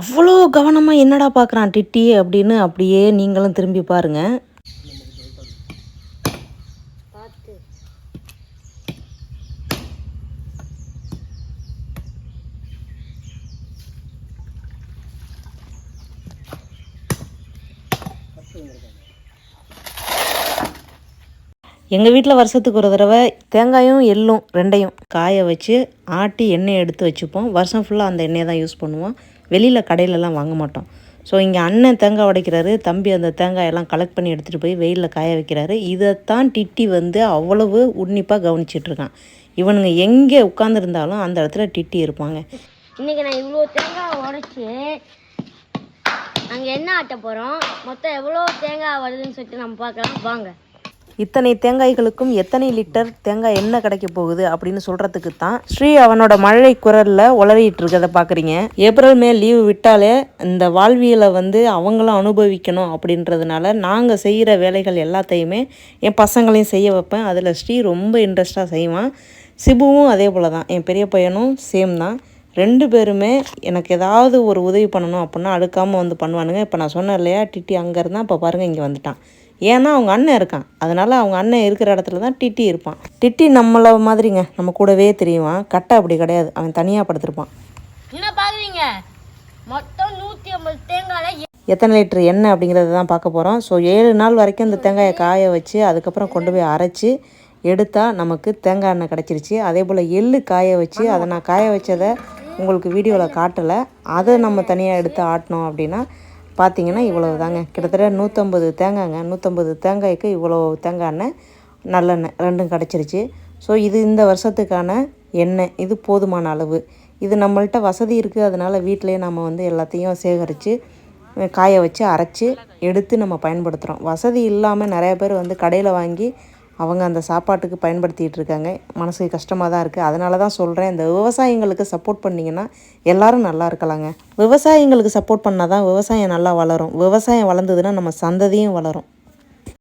அவ்வளோ கவனமாக என்னடா பார்க்குறான் டிட்டி அப்படின்னு அப்படியே நீங்களும் திரும்பி பாருங்கள் எங்கள் வீட்டில் வருஷத்துக்கு ஒரு தடவை தேங்காயும் எள்ளும் ரெண்டையும் காய வச்சு ஆட்டி எண்ணெய் எடுத்து வச்சுப்போம். வருஷம் ஃபுல்லாக அந்த எண்ணெயை தான் யூஸ் பண்ணுவோம். வெளியில் கடையிலலாம் வாங்க மாட்டோம். ஸோ இங்கே அண்ணன் தேங்காய் உடைக்கிறாரு தம்பி அந்த தேங்காயெல்லாம் கலெக்ட் பண்ணி எடுத்துகிட்டு போய் வெயிலில் காய வைக்கிறாரு. இதைத்தான் டிட்டி வந்து அவ்வளவு உன்னிப்பாக கவனிச்சிட்ருக்கான். இவனுங்க எங்கே உட்காந்துருந்தாலும் அந்த இடத்துல டிட்டி இருப்பாங்க. இன்றைக்கி நான் இவ்வளோ தேங்காய் உடைச்சி நாங்கள் என்ன ஆட்ட போகிறோம் மொத்தம் எவ்வளோ தேங்காய் வருதுன்னு சொல்லிட்டு நம்ம பார்க்கலாம். வாங்க. இத்தனை தேங்காய்களுக்கும் எத்தனை லிட்டர் தேங்காய் எண்ணெய் கிடைக்க போகுது அப்படின்னு சொல்கிறதுக்கு தான் ஸ்ரீ அவனோட மழை குரலில் உளறிட்டு இருக்கிறத பார்க்குறீங்க ஏப்ரல் மே லீவு விட்டாலே இந்த வாழ்வியலை வந்து அவங்களும் அனுபவிக்கணும் அப்படின்றதுனால நாங்கள் செய்கிற வேலைகள் எல்லாத்தையுமே என் பசங்களையும் செய்ய வைப்பேன். அதில் ஸ்ரீ ரொம்ப இன்ட்ரெஸ்ட்டாக செய்வான். சிபுவும் அதே போல் தான் என் பெரிய பையனும் சேம் தான். ரெண்டு பேருமே எனக்கு ஏதாவது ஒரு உதவி பண்ணணும் அப்படின்னா அடுக்காமல் வந்து பண்ணுவானுங்க. இப்போ நான் சொன்னேன் இல்லையா டிட்டி அங்கே இருந்தால் இப்போ பாருங்கள் இங்கே வந்துட்டான். ஏன்னா அவங்க அண்ணன் இருக்கான். அதனால் அவங்க அண்ணன் இருக்கிற இடத்துல தான் டிட்டி இருப்பான். டிட்டி நம்மள மாதிரிங்க. நம்ம கூடவே தெரியுவான். கட்டை அப்படி கிடையாது. அவன் தனியாக படுத்திருப்பான். என்ன பார்க்குறீங்க மொத்தம் நூற்றி ஐம்பது எத்தனை லிட்டர் எண்ணெய் அப்படிங்கிறத தான் பார்க்க போகிறோம் ஸோ ஏழு நாள் வரைக்கும் இந்த தேங்காயை காய வச்சு அதுக்கப்புறம் கொண்டு போய் அரைச்சி எடுத்தால் நமக்கு தேங்காய் எண்ணெய் கிடச்சிருச்சு. அதே போல் எள்ளு காய வச்சு அதை நான் காய வச்சதை உங்களுக்கு வீடியோவில் காட்டலை. அதை நம்ம தனியாக எடுத்து ஆட்டினோம் அப்படின்னா பார்த்தீங்கன்னா இவ்வளவு தாங்க கிட்டத்தட்ட நூற்றம்பது தேங்காய்ங்க நூற்றம்பது தேங்காய்க்கு இவ்வளோ தேங்காய் எண்ணெய் நல்லெண்ணெய் ரெண்டும் கிடச்சிருச்சு. ஸோ இது இந்த வருஷத்துக்கான எண்ணெய். இது போதுமான அளவு. இது நம்மள்ட்ட வசதி இருக்குது அதனால் வீட்டிலேயே நம்ம வந்து எல்லாத்தையும் சேகரித்து காய வச்சு அரைச்சி எடுத்து நம்ம பயன்படுத்துகிறோம் வசதி இல்லாமல் நிறைய பேர் வந்து கடையில் வாங்கி அவங்க அந்த சாப்பாட்டுக்கு பயன்படுத்திகிட்டு இருக்காங்க மனசுக்கு கஷ்டமாக தான் இருக்குது அதனால தான் சொல்கிறேன் இந்த விவசாயிங்களுக்கு சப்போர்ட் பண்ணிங்கன்னா எல்லோரும் நல்லா இருக்கலாங்க. விவசாயிங்களுக்கு சப்போர்ட் பண்ணால் தான் விவசாயம் நல்லா வளரும். விவசாயம் வளர்ந்ததுன்னா நம்ம சந்ததியும் வளரும்.